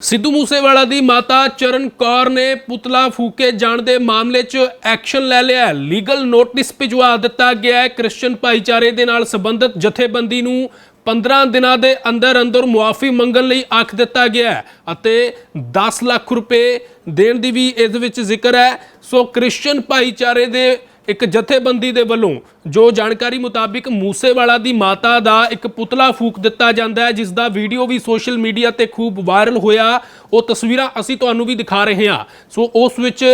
ਸਿੱਧੂ ਮੂਸੇਵਾਲਾ ਦੀ ਮਾਤਾ ਚਰਨ ਕੌਰ ਨੇ ਪੁਤਲਾ ਫੂਕੇ ਜਾਣ ਦੇ ਮਾਮਲੇ 'ਚ ਐਕਸ਼ਨ ਲੈ ਲਿਆ ਲੀਗਲ ਨੋਟਿਸ ਭਿਜਵਾ ਦਿੱਤਾ ਗਿਆ ਹੈ। ਕ੍ਰਿਸਚੀਅਨ ਭਾਈਚਾਰੇ ਦੇ ਨਾਲ ਸੰਬੰਧਿਤ ਜਥੇਬੰਦੀ ਨੂੰ 15 ਦਿਨਾਂ ਦੇ ਅੰਦਰ ਅੰਦਰ ਮੁਆਫੀ ਮੰਗਣ ਲਈ ਆਖ ਦਿੱਤਾ ਗਿਆ ਹੈ ਅਤੇ 10 ਲੱਖ ਰੁਪਏ ਦੇਣ ਦੀ ਵੀ ਇਸ ਵਿੱਚ ਜ਼ਿਕਰ ਹੈ। ਸੋ ਕ੍ਰਿਸਚੀਅਨ ਭਾਈਚਾਰੇ ਦੇ ਇੱਕ ਜਥੇਬੰਦੀ ਦੇ ਵੱਲੋਂ ਜੋ ਜਾਣਕਾਰੀ ਮੁਤਾਬਿਕ ਮੂਸੇਵਾਲਾ ਦੀ ਮਾਤਾ ਦਾ ਇੱਕ ਪੁਤਲਾ ਫੂਕ ਦਿੱਤਾ ਜਾਂਦਾ ਹੈ ਜਿਸ ਦਾ ਵੀਡੀਓ ਵੀ ਸੋਸ਼ਲ ਮੀਡੀਆ ਤੇ ਖੂਬ ਵਾਇਰਲ ਹੋਇਆ। ਉਹ ਤਸਵੀਰਾਂ ਅਸੀਂ ਤੁਹਾਨੂੰ ਵੀ ਦਿਖਾ ਰਹੇ ਹਾਂ। ਸੋ ਉਸ ਵਿੱਚ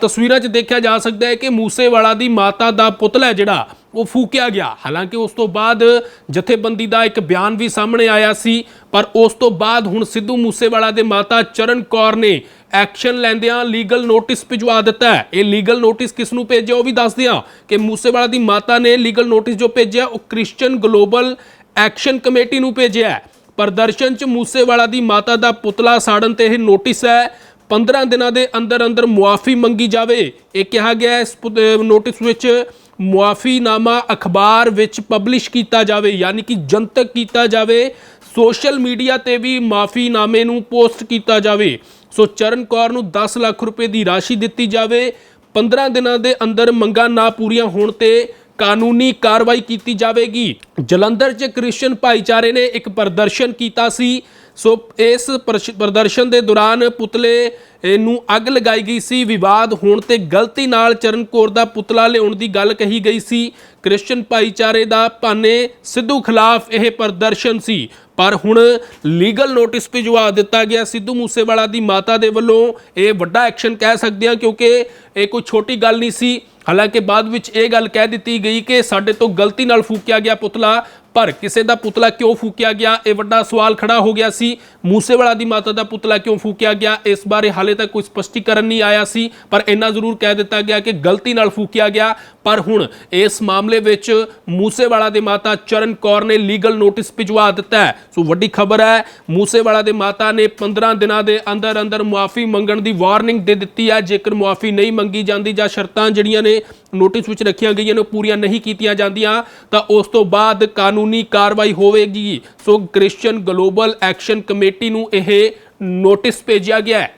ਤਸਵੀਰਾਂ 'ਚ ਦੇਖਿਆ ਜਾ ਸਕਦਾ ਹੈ ਕਿ ਮੂਸੇਵਾਲਾ ਦੀ ਮਾਤਾ ਦਾ ਪੁਤਲਾ ਜਿਹੜਾ, ਉਹ ਫੂਕਿਆ ਗਿਆ। ਹਾਲਾਂਕਿ ਉਸ ਤੋਂ ਬਾਅਦ ਜਥੇਬੰਦੀ ਦਾ ਇੱਕ ਬਿਆਨ ਵੀ ਸਾਹਮਣੇ ਆਇਆ ਸੀ, ਪਰ ਉਸ ਤੋਂ ਬਾਅਦ ਹੁਣ ਸਿੱਧੂ ਮੂਸੇਵਾਲਾ ਦੇ ਮਾਤਾ ਚਰਨ ਕੌਰ ਨੇ ਐਕਸ਼ਨ ਲੈਂਦਿਆਂ ਲੀਗਲ ਨੋਟਿਸ ਭਿਜਵਾ ਦਿੱਤਾ ਹੈ। ਇਹ ਲੀਗਲ ਨੋਟਿਸ ਕਿਸ ਨੂੰ ਭੇਜਿਆ ਉਹ ਵੀ ਦੱਸ ਦਿਆਂ ਕਿ ਮੂਸੇਵਾਲਾ ਦੀ ਮਾਤਾ ਨੇ ਲੀਗਲ ਨੋਟਿਸ ਜੋ ਭੇਜਿਆ, ਉਹ ਕ੍ਰਿਸਚੀਅਨ ਗਲੋਬਲ ਐਕਸ਼ਨ ਕਮੇਟੀ ਨੂੰ ਭੇਜਿਆ ਪ੍ਰਦਰਸ਼ਨ 'ਚ ਮੂਸੇਵਾਲਾ ਦੀ ਮਾਤਾ ਦਾ ਪੁਤਲਾ ਸਾੜਨ ਤੇ ਇਹ ਨੋਟਿਸ ਹੈ। 15 ਦਿਨਾਂ ਦੇ ਅੰਦਰ ਅੰਦਰ ਮੁਆਫੀ ਮੰਗੀ ਜਾਵੇ। ਇਹ ਕਿਹਾ ਗਿਆ ਇਸ ਪੁਤ- ਨੋਟਿਸ ਵਿੱਚ ਮੁਆਫੀਨਾਮਾ ਅਖਬਾਰ ਵਿੱਚ ਪਬਲਿਸ਼ ਕੀਤਾ ਜਾਵੇ, ਯਾਨੀ ਕਿ ਜਨਤਕ ਕੀਤਾ ਜਾਵੇ। ਸੋਸ਼ਲ ਮੀਡੀਆ ਤੇ ਵੀ ਮਾਫੀਨਾਮੇ ਨੂੰ ਪੋਸਟ ਕੀਤਾ ਜਾਵੇ। ਸੋ ਚਰਨ ਕੌਰ ਨੂੰ 10 ਲੱਖ ਰੁਪਏ ਦੀ ਰਾਸ਼ੀ ਦਿੱਤੀ ਜਾਵੇ। 15 ਦਿਨਾਂ ਦੇ ਅੰਦਰ ਮੰਗਾਂ ਨਾ ਪੂਰੀਆਂ ਹੋਣ ਤੇ ਕਾਨੂੰਨੀ ਕਾਰਵਾਈ ਕੀਤੀ ਜਾਵੇਗੀ। ਜਲੰਧਰ 'ਚ ਕ੍ਰਿਸਚੀਅਨ ਭਾਈਚਾਰੇ ਨੇ ਇੱਕ ਪ੍ਰਦਰਸ਼ਨ ਕੀਤਾ ਸੀ। ਸੋ ਇਸ ਪ੍ਰਸ਼- ਪ੍ਰਦਰਸ਼ਨ ਦੇ ਦੌਰਾਨ ਪੁਤਲੇ ਨੂੰ ਅੱਗ ਲਗਾਈ ਗਈ ਸੀ, ਵਿਵਾਦ ਹੋਣ ਤੇ ਗਲਤੀ ਨਾਲ ਚਰਨ ਕੌਰ ਦਾ ਪੁਤਲਾ ਲਿਆਉਣ ਦੀ ਗੱਲ ਕਹੀ ਗਈ ਸੀ। ਕ੍ਰਿਸਚੀਅਨ ਭਾਈਚਾਰੇ ਦਾ ਭਾਨੇ ਸਿੱਧੂ ਖਿਲਾਫ ਇਹ ਪ੍ਰਦਰਸ਼ਨ ਸੀ। ਪਰ ਹੁਣ ਲੀਗਲ ਨੋਟਿਸ ਭਿਜਵਾ ਦਿੱਤਾ ਗਿਆ ਸਿੱਧੂ ਮੂਸੇਵਾਲਾ ਦੀ ਮਾਤਾ ਦੇ ਵੱਲੋਂ। ਇਹ ਵੱਡਾ ਐਕਸ਼ਨ ਕਹਿ ਸਕਦੇ ਹਾਂ ਕਿਉਂਕਿ ਇਹ ਕੋਈ ਛੋਟੀ ਗੱਲ ਨਹੀਂ ਸੀ। ਹਾਲਾਂਕਿ ਬਾਅਦ ਵਿੱਚ ਇਹ ਗੱਲ ਕਹਿ ਦਿੱਤੀ ਗਈ ਕਿ ਸਾਡੇ ਤੋਂ ਗਲਤੀ ਨਾਲ ਫੂਕਿਆ ਗਿਆ ਪੁਤਲਾ। ਪਰ ਕਿਸੇ ਦਾ ਪੁਤਲਾ ਕਿਉਂ ਫੂਕਿਆ ਗਿਆ? ਇਹ ਵੱਡਾ ਸਵਾਲ ਖੜਾ ਹੋ ਗਿਆ ਸੀ। ਮੂਸੇਵਾਲਾ ਦੀ ਮਾਤਾ ਦਾ ਪੁਤਲਾ ਕਿਉਂ ਫੂਕਿਆ ਗਿਆ? ਇਸ ਬਾਰੇ ਹਾਲੇ ਤੱਕ ਕੋਈ ਸਪਸ਼ਟੀਕਰਨ ਨਹੀਂ ਆਇਆ ਸੀ। ਪਰ ਇੰਨਾ ਜ਼ਰੂਰ ਕਹਿ ਦਿੱਤਾ ਗਿਆ ਕਿ ਗਲਤੀ ਨਾਲ ਫੂਕਿਆ ਗਿਆ। ਪਰ ਹੁਣ ਇਸ ਮਾਮਲੇ ਵਿੱਚ ਮੂਸੇਵਾਲਾ ਦੇ ਮਾਤਾ ਚਰਨ ਕੌਰ ਨੇ ਲੀਗਲ ਨੋਟਿਸ ਭਿਜਵਾ ਦਿੱਤਾ ਹੈ। ਸੋ ਵੱਡੀ ਖਬਰ ਹੈ, ਮੂਸੇਵਾਲਾ ਦੇ ਮਾਤਾ ਨੇ 15 ਦਿਨਾਂ ਦੇ ਅੰਦਰ ਅੰਦਰ ਮੁਆਫੀ ਮੰਗਣ ਦੀ ਵਾਰਨਿੰਗ ਦੇ ਦਿੱਤੀ ਹੈ। ਜੇਕਰ ਮੁਆਫੀ ਨਹੀਂ ਮੰਗੀ ਜਾਂਦੀ ਜਾਂ ਸ਼ਰਤਾਂ ਜਿਹੜੀਆਂ ਨੇ ਨੋਟਿਸ ਵਿੱਚ ਰੱਖੀਆਂ ਗਈਆਂ ਨੇ, ਉਹ ਪੂਰੀਆਂ ਨਹੀਂ ਕੀਤੀਆਂ ਜਾਂਦੀਆਂ, ਤਾਂ ਉਸ ਤੋਂ ਬਾਅਦ ਕਾਨੂੰਨੀ ਕਾਰਵਾਈ ਹੋਵੇਗੀ। So Christian global action committee ਨੂੰ ਇਹ ਨੋਟਿਸ ਭੇਜਿਆ ਗਿਆ ਹੈ।